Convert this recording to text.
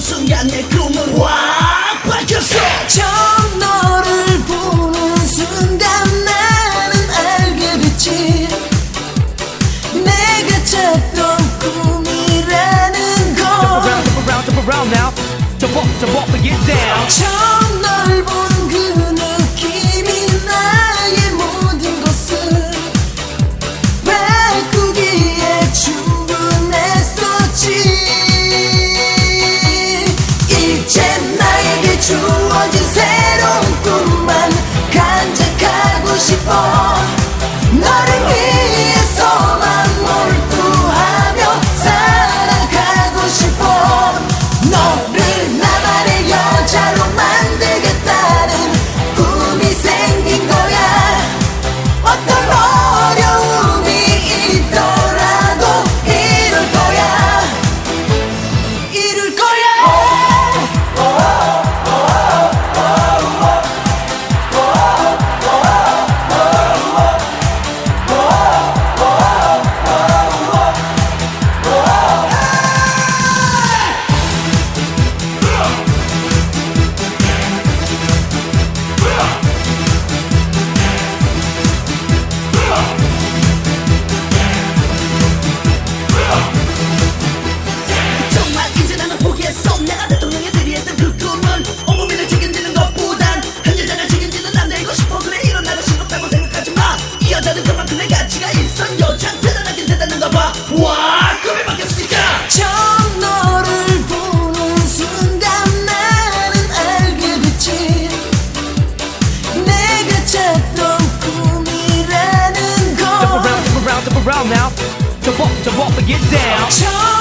순간 내 꿈은 확 바뀌었어 처음 너를 보는 순간 나는 알게 됐지 내가 찾던 꿈이라는 걸 Jump around, jump around, jump around now Jump up, jump up and get down 처음 널본 그 나에게 주어진 새로운 꿈만 간직하고 싶어. 너를 위해 jump up, jump up and get down.